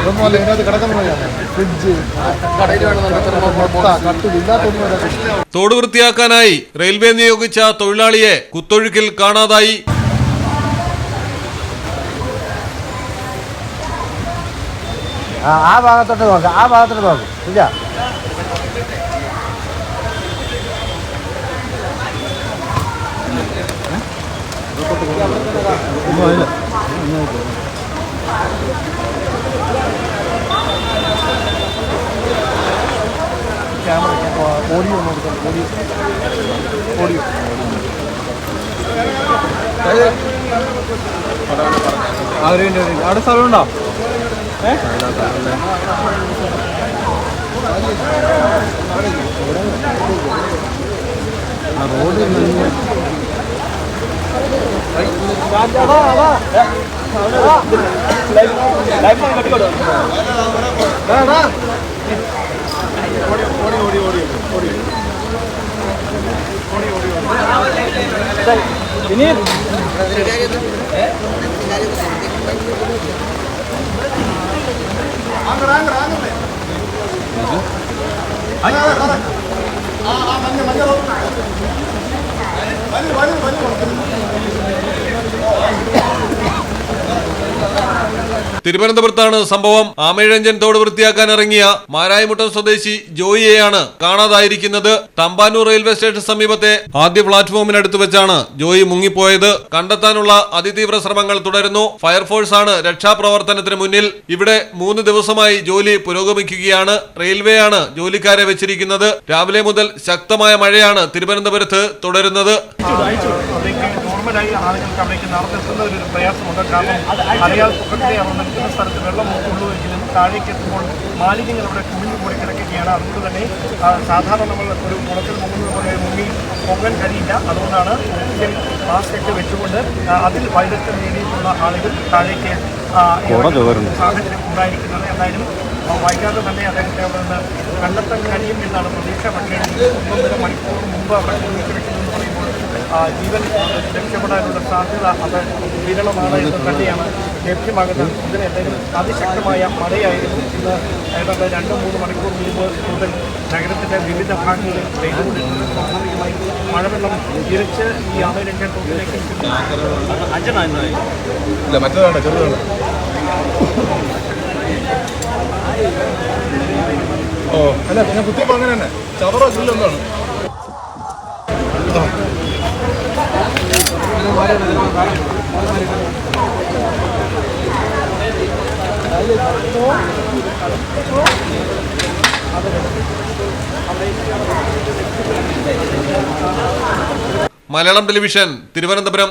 ഇതൊന്നും അല്ല ഇതിനകത്ത് ഫ്രിഡ്ജ് തോട് വൃത്തിയാക്കാനായി റെയിൽവേ നിയോഗിച്ച തൊഴിലാളിയെ കുത്തൊഴുക്കിൽ കാണാതായി. ആ ആ ഭാഗത്തോട്ട് നോക്ക് ആ ഭാഗത്തോട്ട് നോക്ക്. ഇല്ല. ക്യാമറ ഓഡിയോ ഒന്ന് കൊടുക്കാം ഓഡിയോ ഓഡിയോ അവിടെ സ്ഥലമുണ്ടോ വിനീത് ആ മഞ്ഞ മഞ്ഞ വരും വരും വരും. തിരുവനന്തപുരത്താണ് സംഭവം. ആമയിഴഞ്ചൻ തോട് വൃത്തിയാക്കാൻ ഇറങ്ങിയ മാരായമുട്ടം സ്വദേശി ജോയിയെയാണ് കാണാതായിരിക്കുന്നത്. തമ്പാനൂർ റെയിൽവേ സ്റ്റേഷൻ സമീപത്തെ ആദ്യ പ്ലാറ്റ്ഫോമിനടുത്ത് വെച്ചാണ് ജോയി മുങ്ങിപ്പോയത്. കണ്ടെത്താനുള്ള അതിതീവ്ര ശ്രമങ്ങൾ തുടരുന്നു. ഫയർഫോഴ്സ് ആണ് രക്ഷാപ്രവർത്തനത്തിന് മുന്നിൽ. ഇവിടെ മൂന്ന് ദിവസമായി ജോലി പുരോഗമിക്കുകയാണ്. റെയിൽവേ ആണ് ജോലിക്കാരെ വെച്ചിരിക്കുന്നത്. രാവിലെ മുതൽ ശക്തമായ മഴയാണ് തിരുവനന്തപുരത്ത് തുടരുന്നത്. അയച്ചു ആളുകൾ ആളുകൾക്ക് അവിടേക്ക് നടന്നെത്തുന്ന ഒരു പ്രയാസമുണ്ട്. കാരണം അറിയാതെ പൊക്കത്തിലെ അവർ നിൽക്കുന്ന സ്ഥലത്ത് വെള്ളം ഉള്ളുവെങ്കിലും താഴേക്ക് എത്തുമ്പോൾ മാലിന്യങ്ങൾ അവിടെ കുമിഞ്ഞു കൂടി കിടക്കുകയാണ്. അതുകൊണ്ട് തന്നെ സാധാരണ നമ്മൾ ഒരു കുളത്തിൽ മുങ്ങുന്നത് പോലെ മുങ്ങി പൊങ്ങാൻ കഴിയില്ല. അതുകൊണ്ടാണ് ഓക്സിജൻ മാസ്ക് ഒക്കെ വെച്ചുകൊണ്ട് അതിൽ വൈദഗ്ധ്യം നേടിയിട്ടുള്ള ആളുകൾ താഴേക്ക് സാഹചര്യം ഉണ്ടായിരിക്കുന്നത്. എന്തായാലും വൈകാതെ തന്നെ അദ്ദേഹത്തെ അവിടെ നിന്ന് കണ്ടെത്താൻ കഴിയും എന്നാണ് പ്രതീക്ഷ. പക്ഷേ ഒന്നൊന്നര മണിക്കൂർ മുമ്പ് അവിടെ കുടുങ്ങിക്കിടക്കുന്നതെന്ന് പറയുമ്പോൾ ജീവൻ രക്ഷപ്പെടാനുള്ള സാധ്യത അത് വിരളമാണ് എന്ന് തന്നെയാണ് ലഭ്യമാകുന്നത്. ഇതിന് എന്തെങ്കിലും അതിശക്തമായ മഴയായിരുന്നു ഇന്ന് ഏതാണ്ട് രണ്ട് മൂന്ന് മണിക്കൂർ മുമ്പ് മുതൽ നഗരത്തിന്റെ വിവിധ ഭാഗങ്ങളിൽ സ്വാഭാവികമായി മഴവെള്ളം തിരിച്ച് ഈ അമേരിക്കൻ ഓ അല്ല പിന്നെ കുത്തിയപ്പോൾ അങ്ങനെ തന്നെ. ചവറോ ചില്ലൊന്നാണ് Malayalam television Thiruvananthapuram.